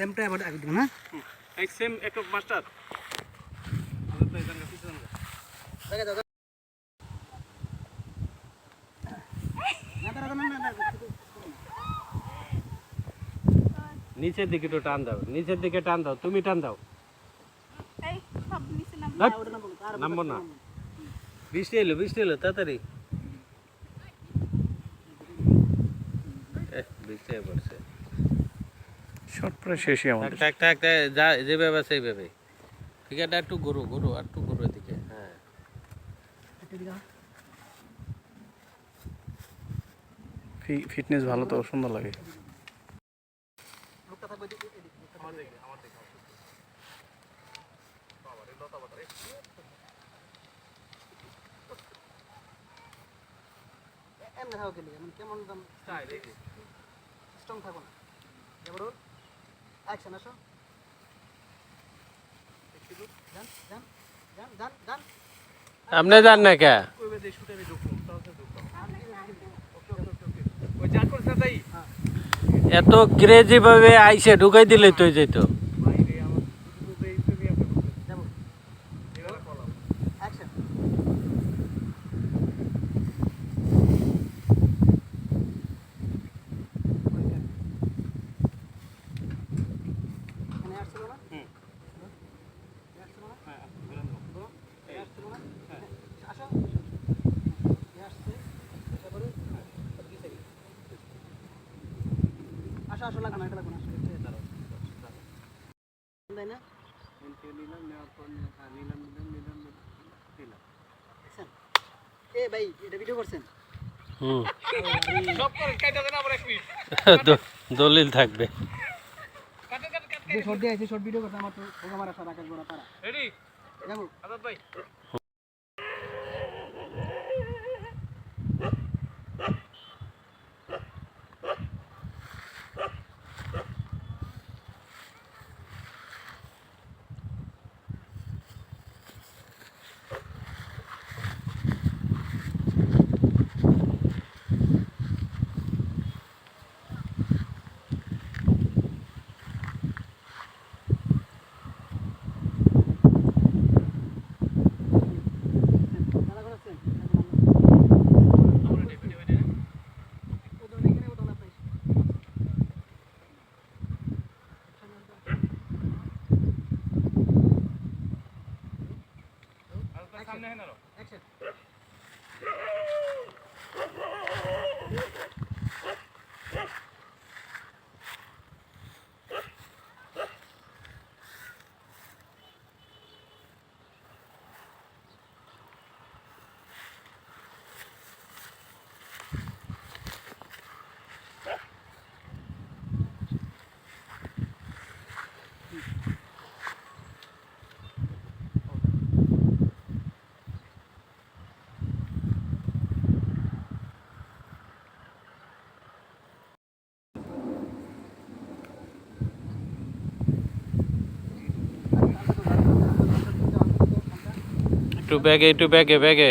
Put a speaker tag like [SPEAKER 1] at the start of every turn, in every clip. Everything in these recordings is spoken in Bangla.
[SPEAKER 1] সেমটা এবার আগে দিব না?
[SPEAKER 2] এই সেম একটা মাস্টার। নিচের দিকে একটু টান দাও নিচের দিকে টান দাও তুমি টান দাও। নামবো না বৃষ্টি এলো বৃষ্টি এলো তাড়াতাড়ি। বৃষ্টি পড়ছে।
[SPEAKER 3] শর্ট প্রায় শেষই আমাদের।
[SPEAKER 2] টাক টাক টাক, যা যেভাবে সেইভাবে। ঠিক আছে একটু ঘুরো ঘুরো আর একটু ঘুরো এদিকে হ্যাঁ।
[SPEAKER 3] ফিটনেস ভালো তো সুন্দর লাগে।
[SPEAKER 1] কেমন দাম? স্ট্রং থাকো না। এবার অ্যাকশন আসো
[SPEAKER 2] আপনি যান না কে?
[SPEAKER 1] ওই যা করছে
[SPEAKER 2] এত ক্রেজি ভাবে আইসে ঢুকাই দিলে তো যেত
[SPEAKER 1] যাব অ্যাকশন এখানে আসছিল না হুম আসছিল না হ্যাঁ আসছিল না আসো এ আসছে এসে পড়ে আসো আসো লাগবে না এটা লাগবে না আসো। তাই না? দেখছেন? এ ভাই এটা ভিডিও করছেন?
[SPEAKER 2] হুম।
[SPEAKER 1] সব করে কাটা দেন আবার এক মিনিট
[SPEAKER 2] দলিল থাকবে।
[SPEAKER 1] শর্ট দিয়ে আছে শর্ট ভিডিও করতে আমার তো আমার আশা রাখার গোড়া তারা।
[SPEAKER 2] রেডি
[SPEAKER 1] যাব।
[SPEAKER 2] আজাদ ভাই
[SPEAKER 1] দাদা করে আছেন
[SPEAKER 2] সামনে হেন
[SPEAKER 1] অ্যাকশন
[SPEAKER 2] একটু ব্যাগে একটু ব্যাগে ব্যাগে।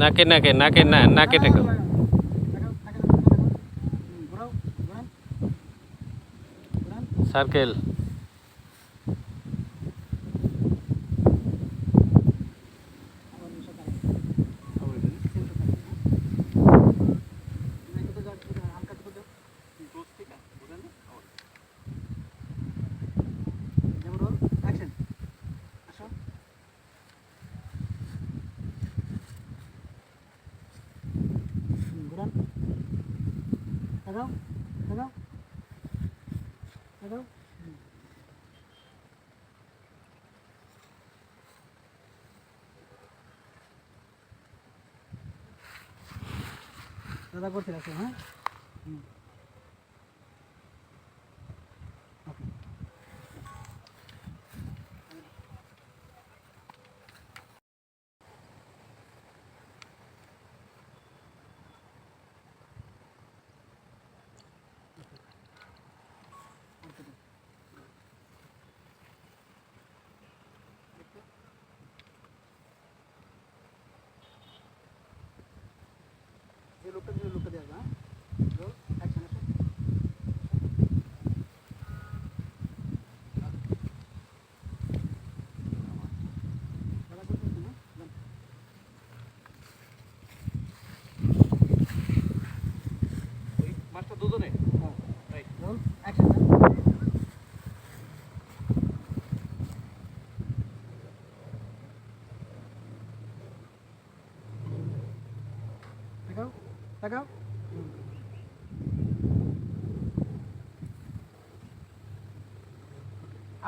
[SPEAKER 2] নাকে নাকে নাকে না নাকে টেকো সার্কেল।
[SPEAKER 1] লাগাও লাগাও লাগাও দাদা করতে রাখো হ্যাঁ? হুম।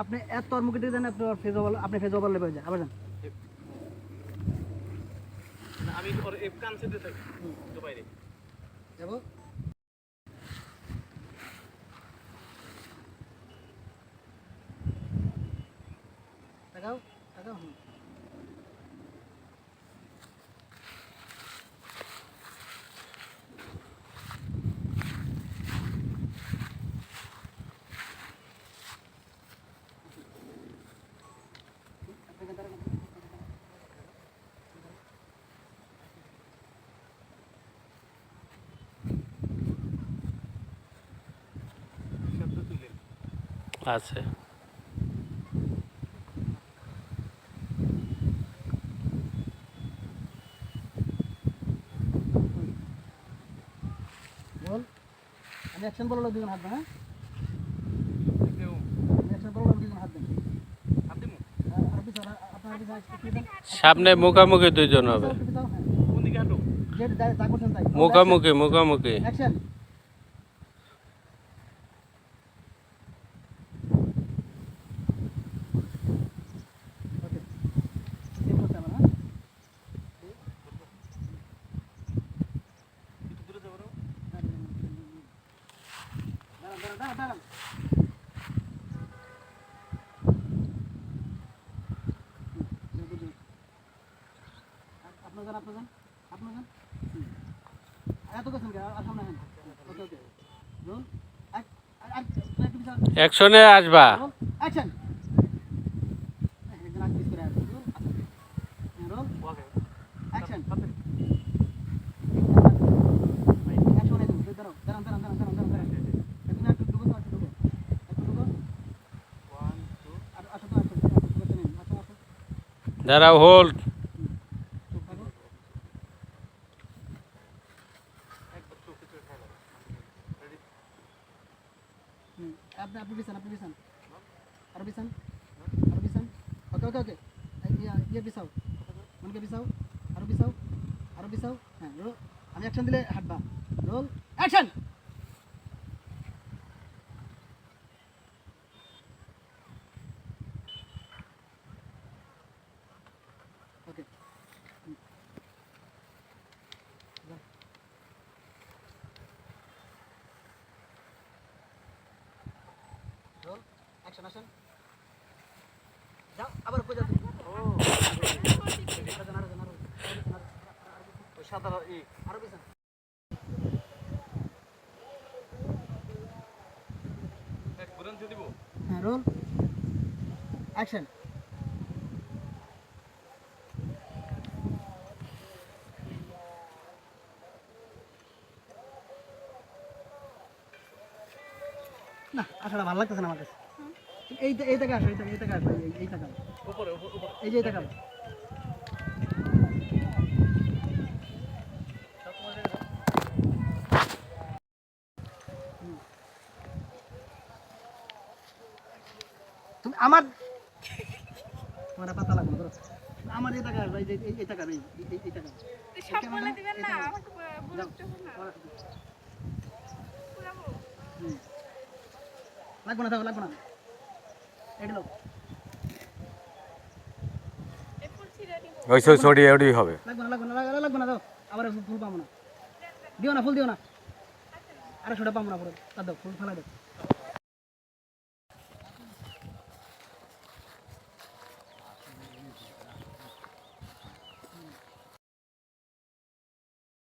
[SPEAKER 1] আপনি এত মুখে দিয়ে দেন আপনি ফেজ ওভার আপনি ফেজ ওভার লেবে যান আবার যান।
[SPEAKER 4] আমি ওর এফ কানসেতে থাকি দুবাইরে।
[SPEAKER 1] যাব?
[SPEAKER 4] Tagaw? Tagaw.
[SPEAKER 2] আছে
[SPEAKER 1] পিছনে আপনার দুজন হাত হ্যাঁ?
[SPEAKER 2] সামনে মুখামুখি দুজন হবে।
[SPEAKER 1] হ্যাঁ।
[SPEAKER 4] কোন দিকে হাঁটো?
[SPEAKER 1] যে যা- যা করছেন তাই।
[SPEAKER 2] মুখামুখি মুখামুখি
[SPEAKER 1] অ্যাকশন ওকে সেভ করতে হবে না
[SPEAKER 4] একটু দূরে যাব
[SPEAKER 1] দাঁড়ান দাঁড়ান দাঁড়ান দাঁড়ান হুম, বুঝুন। আপ- আপনার যান আপনার? এত গেছেন আর সামনে হেন ওকে ওকে। রোল
[SPEAKER 2] অ্যাকশনে আসবা।
[SPEAKER 1] অ্যাকশন একজন আগে পিছ করে আসবে roll roll
[SPEAKER 4] okay
[SPEAKER 1] action action এই তো দাঁড়াও দাঁড়ান দাঁড়ান দাঁড়ান দাঁড়ান দাঁড়ান তুমি একটু ঢুকো তো একটু ঢুকো একটু ঢুকো
[SPEAKER 4] ওয়ান টু
[SPEAKER 1] আর আসো তো আসো আসো ঢুকতে নেই আসো আসো
[SPEAKER 2] দাঁড়াও হোল্ড
[SPEAKER 1] চুপ থাকো
[SPEAKER 4] একবার চোখ কিছু খেলা রেডি
[SPEAKER 1] হুম, আপনি আপনি বিছান আপনি বিছান আরও বিছান আরও বিছান ওকে ওকে ওকে। ইয়ে বিছাও। মনকে বিছাও, আরও বিছাও আরও বিছাও। হ্যাঁ রোল। আমি অ্যাকশন দিলে হাঁটবা। Roll action okay. Roll action action যাও আবার কই যাও তুমি
[SPEAKER 4] ও
[SPEAKER 1] আরও জান, আরও জান, আরও জান, আরও জান,
[SPEAKER 4] ওই সাদা ই
[SPEAKER 1] আরও বিছান
[SPEAKER 4] এক বুরান দিয়ে দিব
[SPEAKER 1] হ্যাঁ অ্যাকশন। না আসলে ভালো লাগতেছে না আমার কাছে। এই এই টাকা আসো, এই টাকা এই টাকা আসো, এই- টাকা এই যে, এই টাকা তুমি আমার তোমার আর পাতা লাগবে ধরো। আমার এই টাকা এই এই- টাকা এই এই এই টাকা।
[SPEAKER 5] সব বলে দিবেন না আমাকে বলে
[SPEAKER 1] যাও
[SPEAKER 5] দিতে হবে না।
[SPEAKER 1] আমার-
[SPEAKER 5] পুরাবো?
[SPEAKER 1] হুম। লাগবে না থাকো লাগবে না। এটা লোক
[SPEAKER 5] এই ফুল
[SPEAKER 2] এডি হবে।
[SPEAKER 1] লাগবে না লাগবে না লাগবে- লাগবে না দাও। আবার ফুল পাবো না। দিও না ফুল দিও না। আরে সেটা পাবো না পরে। দাও ফুল ফেলা দাও।